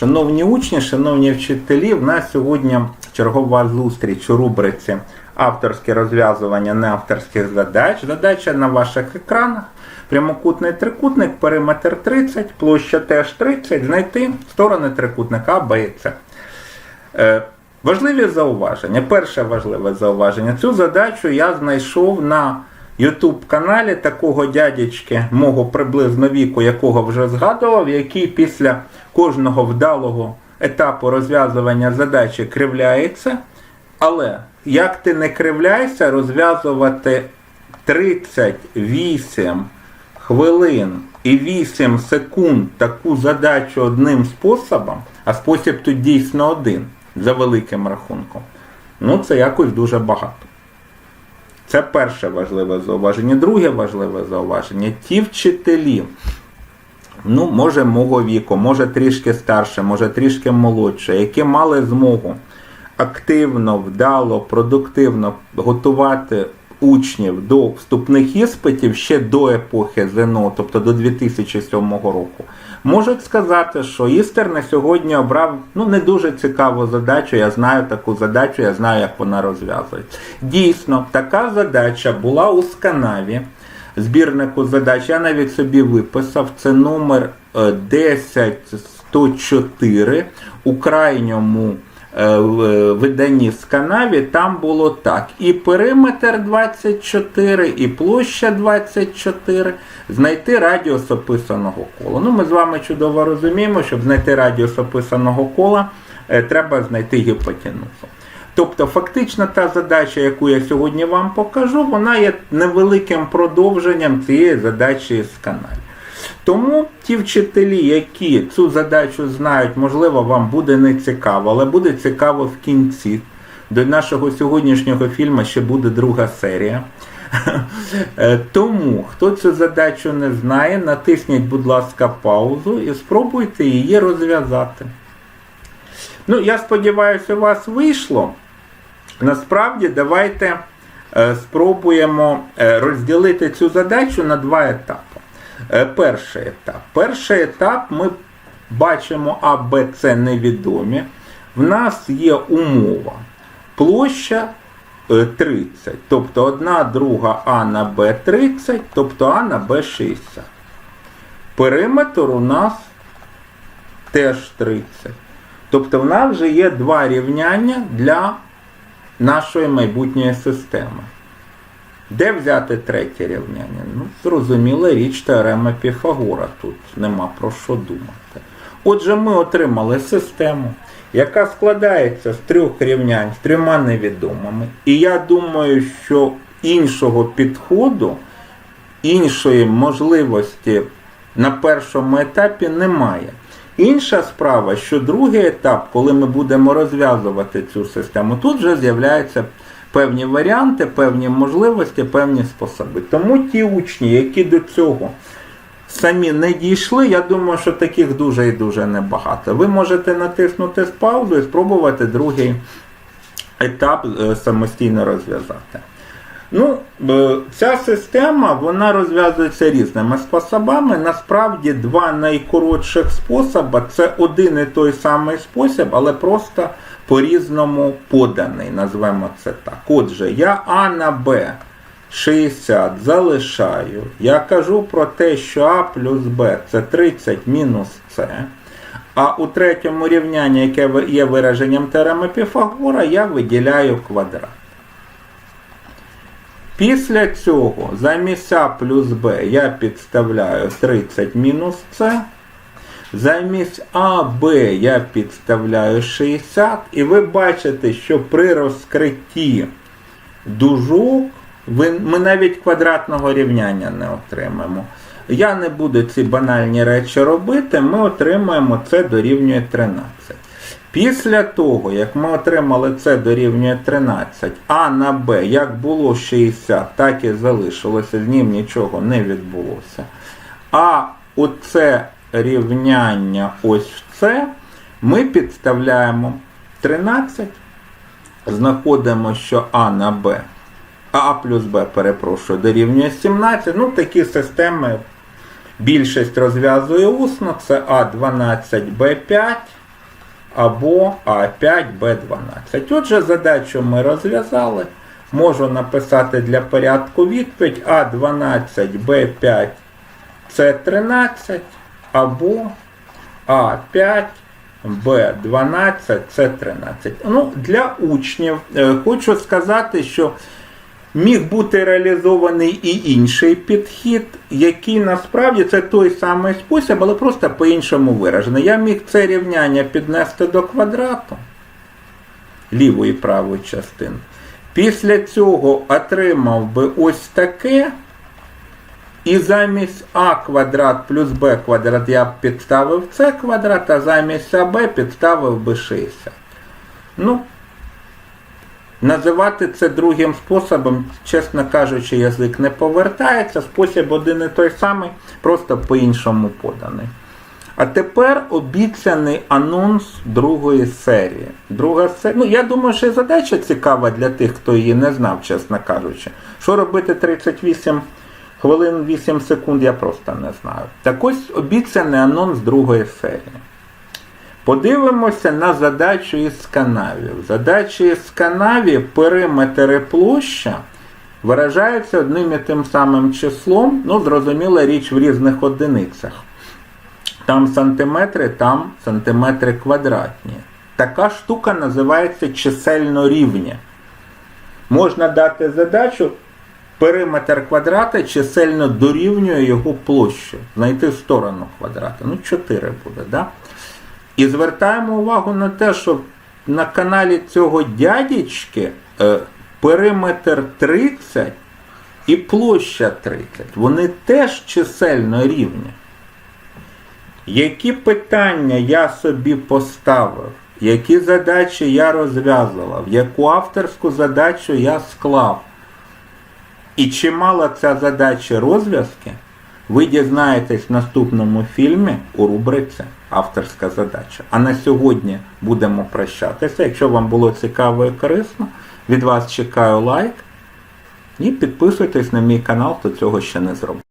Шановні учні, шановні вчителі, в нас сьогодні чергова зустріч у рубриці авторське розв'язування неавторських задач. Задача на ваших екранах. Прямокутний трикутник, периметр 30, площа теж 30, знайти сторони трикутника А, Б і С. Е, Важливі зауваження. Перше важливе зауваження. Цю задачу я знайшов на YouTube каналі такого дядечки, мого приблизно віку, якого вже згадував, який після кожного вдалого етапу розв'язування задачі кривляється. Але як ти не кривляйся, розв'язувати 38 хвилин і 8 секунд таку задачу одним способом, а спосіб тут дійсно один, за великим рахунком, ну це якось дуже багато. Це перше важливе зауваження. Друге важливе зауваження. Ті вчителі, ну, може, мого віку, може трішки старше, може трішки молодше, які мали змогу активно, вдало, продуктивно готувати учнів до вступних іспитів ще до епохи ЗНО, тобто до 2007 року, можуть сказати, що Істер на сьогодні обрав ну, не дуже цікаву задачу. Я знаю таку задачу, я знаю, як вона розв'язується. Дійсно, така задача була у Сканаві. Збірнику задач я навіть собі виписав. Це номер е, 10104 у крайньому е, в- виданні з канаві там було так. І периметр 24, і площа 24, знайти радіус описаного кола. Ну, ми з вами чудово розуміємо, щоб знайти радіус описаного кола, е, треба знайти гіпотенузу. Тобто, фактично та задача, яку я сьогодні вам покажу, вона є невеликим продовженням цієї задачі з каналів. Тому ті вчителі, які цю задачу знають, можливо, вам буде не цікаво, але буде цікаво в кінці. До нашого сьогоднішнього фільму ще буде друга серія. Е, Тому, хто цю задачу не знає, натисніть, будь ласка, паузу і спробуйте її розв'язати. Ну, я сподіваюся, у вас вийшло. Насправді, давайте е, спробуємо е, розділити цю задачу на два етапи. Е, перший етап. Перший етап ми бачимо А, Б, С невідомі. В нас є умова. Площа е, 30, тобто 1 друга А на Б 30, тобто А на Б 60. Периметр у нас теж 30. Тобто в нас вже є два рівняння для нашої майбутньої системи. Де взяти третє рівняння? Ну, зрозуміла річ теорема Піфагора. Тут нема про що думати. Отже, ми отримали систему, яка складається з трьох рівнянь, з трьома невідомими. І я думаю, що іншого підходу, іншої можливості на першому етапі немає. Інша справа, що другий етап, коли ми будемо розв'язувати цю систему, тут вже з'являються певні варіанти, певні можливості, певні способи. Тому ті учні, які до цього самі не дійшли, я думаю, що таких дуже і дуже небагато. Ви можете натиснути з паузу і спробувати другий етап е, самостійно розв'язати. Ну, е, ця система вона розв'язується різними способами. Насправді, два найкоротших способи це один і той самий спосіб, але просто по-різному поданий, назвемо це так. Отже, я А на Б 60 залишаю. Я кажу про те, що А плюс Б це 30 мінус С. А у третьому рівнянні, яке є вираженням теореми Піфагора, я виділяю квадрат. Після цього замість А плюс Б я підставляю 30 мінус С. Замість А, Б я підставляю 60. І ви бачите, що при розкритті дужок ми навіть квадратного рівняння не отримаємо. Я не буду ці банальні речі робити, ми отримаємо це дорівнює 13. Після того, як ми отримали це дорівнює 13, А на Б як було 60, так і залишилося, з ним нічого не відбулося. А оце рівняння ось в це ми підставляємо 13, знаходимо, що А на Б, А плюс Б, перепрошую, дорівнює 17. Ну, такі системи більшість розв'язує усно, це А12, Б5. Або А5, Б12. Отже, задачу ми розв'язали. Можу написати для порядку відповідь А12, Б5, С13 або А5, Б12, С13. Ну, для учнів е, хочу сказати, що міг бути реалізований і інший підхід, який насправді це той самий спосіб, але просто по-іншому виражений. Я міг це рівняння піднести до квадрату лівої і правої частини. Після цього отримав би ось таке. І замість а квадрат плюс b квадрат я б підставив c квадрат, а замість АБ підставив би 60. Ну, називати це другим способом, чесно кажучи, язик не повертається. Спосіб один і той самий, просто по-іншому поданий. А тепер обіцяний анонс другої серії. Друга серія. Ну, я думаю, що задача цікава для тих, хто її не знав, чесно кажучи. Що робити 38 хвилин 8 секунд, я просто не знаю. Так ось обіцяний анонс другої серії. Подивимося на задачу із канавів. Задачі із канавів периметр і площа виражаються одним і тим самим числом, ну, зрозуміла річ в різних одиницях. Там сантиметри, там сантиметри квадратні. Така штука називається чисельно рівня. Можна дати задачу, периметр квадрата чисельно дорівнює його площу. Знайти сторону квадрата. Ну, 4 буде, да? І звертаємо увагу на те, що на каналі цього дядечки е, периметр 30 і площа 30. Вони теж чисельно рівні. Які питання я собі поставив, які задачі я розв'язував, яку авторську задачу я склав, і чи мала ця задача розв'язки, ви дізнаєтесь в наступному фільмі у рубриці Авторська задача. А на сьогодні будемо прощатися. Якщо вам було цікаво і корисно, від вас чекаю лайк і підписуйтесь на мій канал, хто цього ще не зробив.